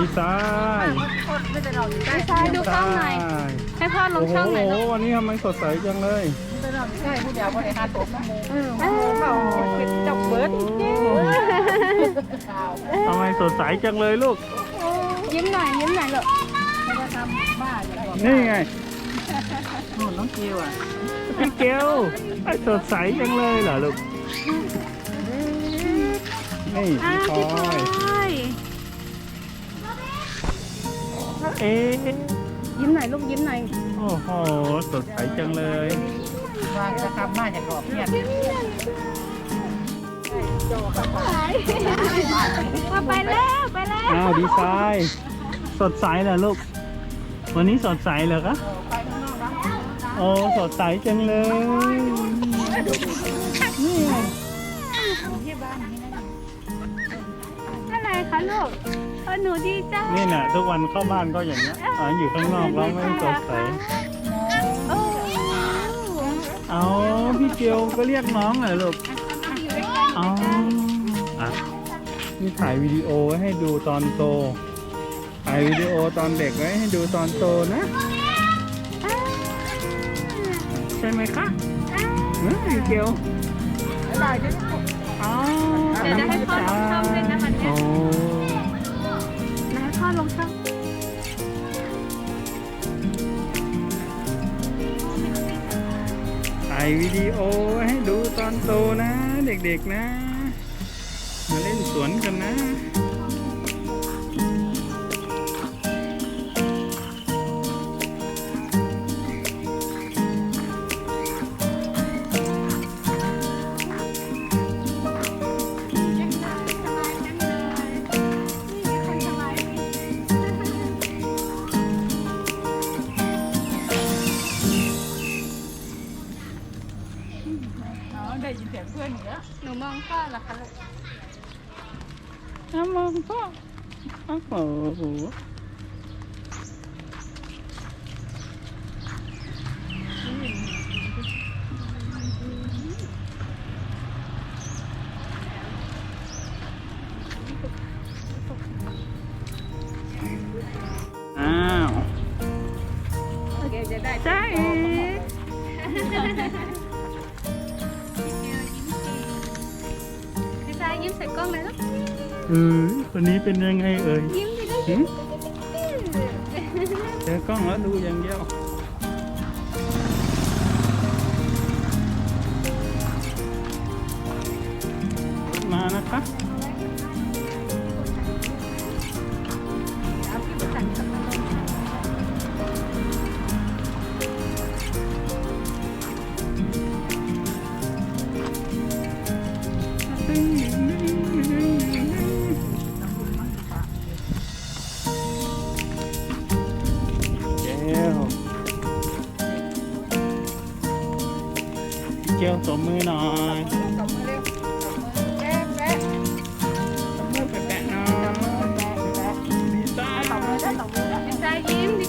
ดีไซน์ไม่ใช่ดูกล้องหน่อย ให้พ่อลโอ้งโหช่องหน่อยลูกวันนี้ทำไมสดใสจังเลยใช่ผู้เดียวคนไหนหาตัวน้ำมูเออเขาเป็นจับเบิร์ดจริงทำไมสดใสจังเลยลูก ยิ้มหน่อยยิ้มหน่อยลูกไม่ได้ทำบ้าอย่างก่อนนี่ไงนู่นน้องคิวอะพี่เกลไอ้สดใสจังเลยเหรอลูก นี่อ่าพี่พลพี่พลออย เอ๊ะยิ้มหน่อยลูกยิ้มหน่อยโอ้โหสดใสจังเลย ว่าจะทำบ้าอย่างก่อนเนี่ยมาไปแล้วไปแล้วอ้าวดีไซน์สดใสเหรอลูก วันนี้สดใสเหรอคะไปข้างนอกนะโอ้สดใสจังเลยนี่ไงอะไร คะลูกเออหนูดีใจนี่น่ะทุกวันเข้าบ้านก็อย่างเงี้ยอ๋ออยู่ข้างนอกแล้วไม่สดใสโอ้เอาพี่เกียวก็เรียกน้องเหรอลูกเอาอะนี่ถ่ายวิดีโอไว้ให้ดูตอนโต ถ่ายวิดีโอตอนเด็กไว้ให้ดูตอนโตนะ ใช่ไหมคะเฮ้ยพี่เกียวได้จะอ๋อเดี๋ยวจะให้พ่อลงช่องเลยายวิดีโอให้ดูตอนโตนะ เด็กๆนะ มาเล่นสวนกันนะ หนูมองพ่อเหรอคะลูกน้ำมองพ่อโอ้โหอ้าว โอเคจะได้ใช่ ส่กล้องเลยลูกเออคนนี้เป็นยังไงเอ่ยยิ้มดิลูกหึเจอกล้องแล้วดูอย่างเดียวมานะคะ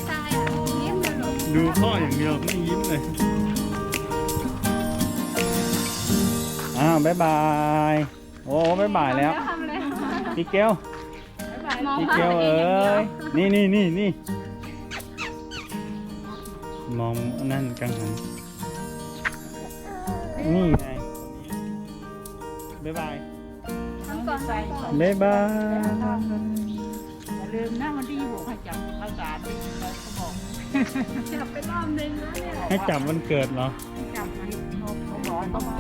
ไซน์อะยิ้มเลยดูพ่ออย่างเดียวไม่ยิ้มเลย อ้าวบ๊ายบาย โอ้บ๊ายบายแล้วพี่เกลพี่เกลเอ้ย นี่นี่นี่นี่มองนั่นกังหัน นี่ไงบ๊ายบายทำก่อนใส่บ๊ายบายอย่าลืมนะวันที่ยี่สิบหกให้จับข้าวสารที่เขาบอกจับไปรอบนึงแล้วเนี่ยให้จับวันเกิดเหรอจับมันเขาบอกเขามา